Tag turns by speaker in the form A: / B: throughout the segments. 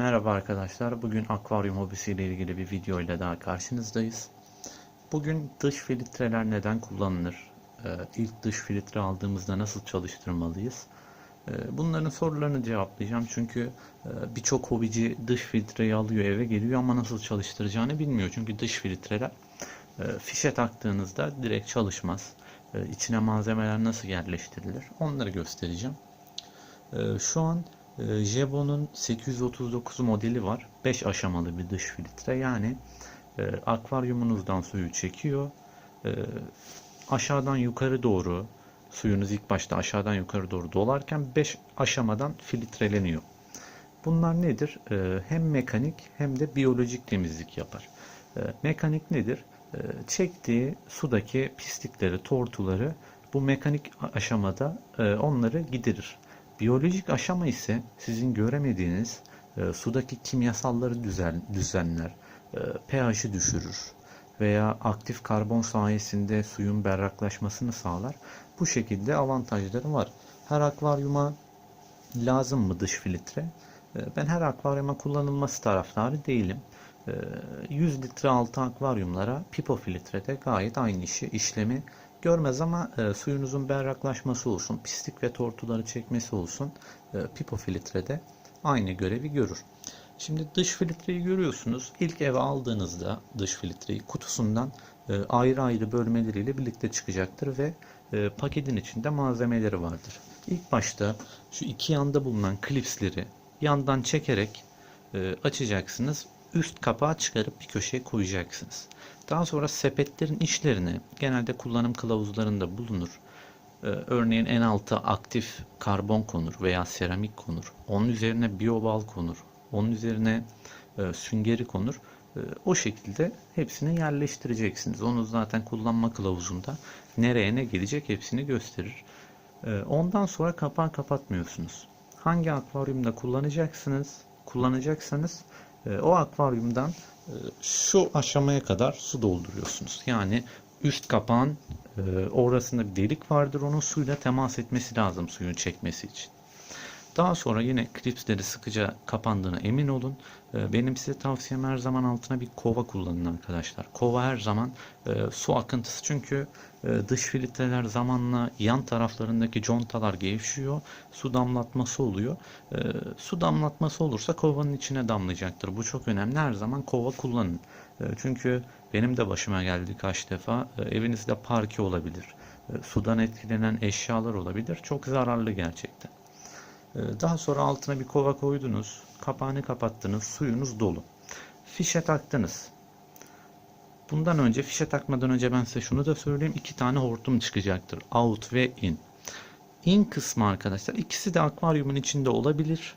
A: Merhaba arkadaşlar. Bugün akvaryum hobisiyle ilgili bir video ile daha karşınızdayız. Bugün dış filtreler neden kullanılır? Ee, İlk dış filtre aldığımızda nasıl çalıştırmalıyız? Ee, Bunların sorularını cevaplayacağım. Çünkü e, birçok hobici dış filtreyi alıyor eve geliyor ama nasıl çalıştıracağını bilmiyor. Çünkü dış filtreler e, fişe taktığınızda direkt çalışmaz. E, İçine malzemeler nasıl yerleştirilir? Onları göstereceğim. Ee, Şu an e, Jebon'un 839 modeli var. 5 aşamalı bir dış filtre. Yani e, akvaryumunuzdan suyu çekiyor. E, aşağıdan yukarı doğru suyunuz ilk başta aşağıdan yukarı doğru dolarken 5 aşamadan filtreleniyor. Bunlar nedir? E, hem mekanik hem de biyolojik temizlik yapar. Mekanik nedir? Çektiği sudaki pislikleri, tortuları bu mekanik aşamada onları giderir. Biyolojik aşama ise sizin göremediğiniz e, sudaki kimyasalları düzen, düzenler, e, pH'i düşürür veya aktif karbon sayesinde suyun berraklaşmasını sağlar. Bu şekilde avantajları var. Her akvaryuma lazım mı dış filtre? E, ben her akvaryuma kullanılması taraftarı değilim. E, 100 litre altı akvaryumlara pipo filtrede gayet aynı işi, işlemi görmez ama e, suyunuzun berraklaşması olsun, pislik ve tortuları çekmesi olsun e, pipo filtrede aynı görevi görür. Şimdi dış filtreyi görüyorsunuz. İlk eve aldığınızda dış filtreyi kutusundan e, ayrı ayrı bölmeleriyle birlikte çıkacaktır ve e, paketin içinde malzemeleri vardır. İlk başta şu iki yanda bulunan klipsleri yandan çekerek e, açacaksınız. Üst kapağı çıkarıp bir köşeye koyacaksınız. Daha sonra sepetlerin içlerine genelde kullanım kılavuzlarında bulunur. Ee, örneğin en alta aktif karbon konur veya seramik konur. Onun üzerine biyobal konur. Onun üzerine e, süngeri konur. E, o şekilde hepsini yerleştireceksiniz. Onu zaten kullanma kılavuzunda nereye ne gelecek hepsini gösterir. E, ondan sonra kapağı kapatmıyorsunuz. Hangi akvaryumda kullanacaksınız? Kullanacaksanız o akvaryumdan e, şu aşamaya kadar su dolduruyorsunuz. Yani üst kapağın e, orasında bir delik vardır. Onun suyla temas etmesi lazım suyun çekmesi için. Daha sonra yine klipsleri sıkıca kapandığına emin olun. E, Benim size tavsiyem her zaman altına bir kova kullanın arkadaşlar. Kova her zaman e, su akıntısı çünkü e, dış filtreler zamanla yan taraflarındaki contalar gevşiyor. Su damlatması oluyor. E, Su damlatması olursa kovanın içine damlayacaktır. Bu çok önemli. Her zaman kova kullanın. E, Çünkü benim de başıma geldi kaç defa. Evinizde parke olabilir. Sudan etkilenen eşyalar olabilir. Çok zararlı gerçekten. Ee, Daha sonra altına bir kova koydunuz. Kapağını kapattınız. Suyunuz dolu. Fişe taktınız. Bundan önce fişe takmadan önce ben size şunu da söyleyeyim. iki tane hortum çıkacaktır. Out ve in. In kısmı arkadaşlar ikisi de akvaryumun içinde olabilir.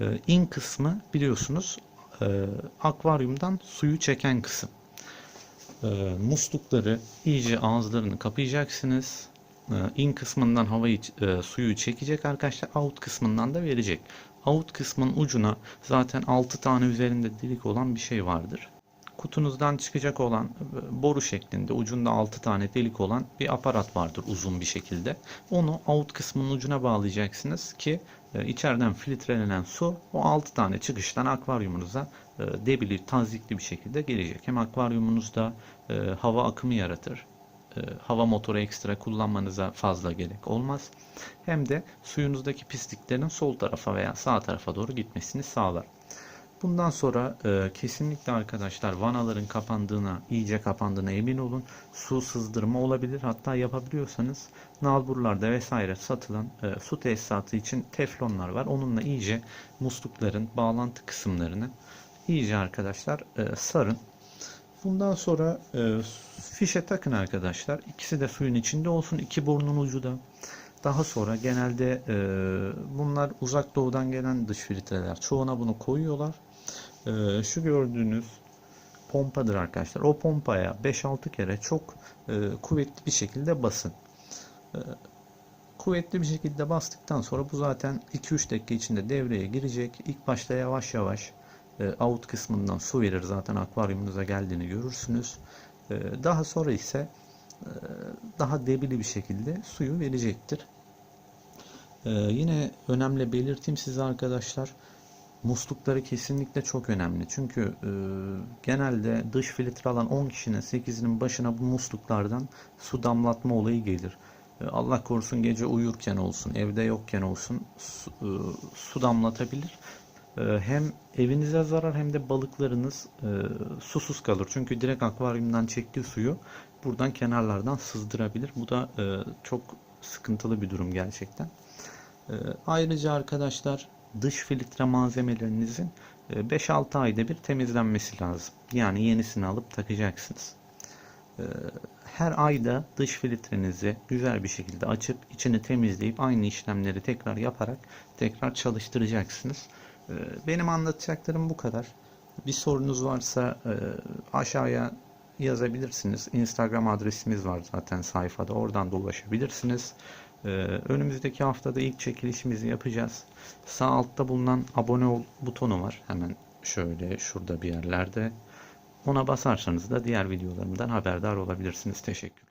A: Ee, In kısmı biliyorsunuz e, akvaryumdan suyu çeken kısım. Ee, Muslukları iyice ağızlarını kapayacaksınız. Ee, In kısmından havayı e, suyu çekecek arkadaşlar. Out kısmından da verecek. Out kısmın ucuna zaten 6 tane üzerinde delik olan bir şey vardır. Kutunuzdan çıkacak olan e, boru şeklinde ucunda 6 tane delik olan bir aparat vardır uzun bir şekilde. Onu out kısmının ucuna bağlayacaksınız ki e, içeriden filtrelenen su o 6 tane çıkıştan akvaryumunuza e, debili, tazikli bir şekilde gelecek. Hem akvaryumunuzda e, hava akımı yaratır e, hava motoru ekstra kullanmanıza fazla gerek olmaz. Hem de suyunuzdaki pisliklerin sol tarafa veya sağ tarafa doğru gitmesini sağlar. Bundan sonra e, kesinlikle arkadaşlar vanaların kapandığına, iyice kapandığına emin olun. Su sızdırma olabilir. Hatta yapabiliyorsanız nalburlarda vesaire satılan e, su tesisatı için teflonlar var. Onunla iyice muslukların bağlantı kısımlarını iyice arkadaşlar e, sarın. Bundan sonra e, fişe takın arkadaşlar. İkisi de suyun içinde olsun. iki burnun ucu da. Daha sonra genelde e, bunlar uzak doğudan gelen dış filtreler. Çoğuna bunu koyuyorlar. E, şu gördüğünüz pompadır arkadaşlar. O pompaya 5-6 kere çok e, kuvvetli bir şekilde basın. E, kuvvetli bir şekilde bastıktan sonra bu zaten 2-3 dakika içinde devreye girecek. İlk başta yavaş yavaş out kısmından su verir zaten akvaryumunuza geldiğini görürsünüz. E, daha sonra ise e, daha debili bir şekilde suyu verecektir. Yine önemli belirteyim size arkadaşlar Muslukları kesinlikle çok önemli. Çünkü e, genelde dış filtre alan 10 kişinin 8'inin başına bu musluklardan su damlatma olayı gelir. E, Allah korusun gece uyurken olsun, evde yokken olsun su, e, su damlatabilir. E, hem evinize zarar hem de balıklarınız e, susuz kalır. Çünkü direkt akvaryumdan çektiği suyu buradan kenarlardan sızdırabilir. Bu da e, çok sıkıntılı bir durum gerçekten. Ee, Ayrıca arkadaşlar dış filtre malzemelerinizin e, 5-6 ayda bir temizlenmesi lazım. Yani yenisini alıp takacaksınız. Ee, Her ayda dış filtrenizi güzel bir şekilde açıp içini temizleyip aynı işlemleri tekrar yaparak tekrar çalıştıracaksınız. Ee, Benim anlatacaklarım bu kadar. Bir sorunuz varsa e, aşağıya yazabilirsiniz. Instagram adresimiz var zaten sayfada. Oradan da ulaşabilirsiniz. Ee, önümüzdeki haftada ilk çekilişimizi yapacağız. Sağ altta bulunan abone ol butonu var. Hemen şöyle şurada bir yerlerde. Ona basarsanız da diğer videolarımdan haberdar olabilirsiniz. Teşekkürler.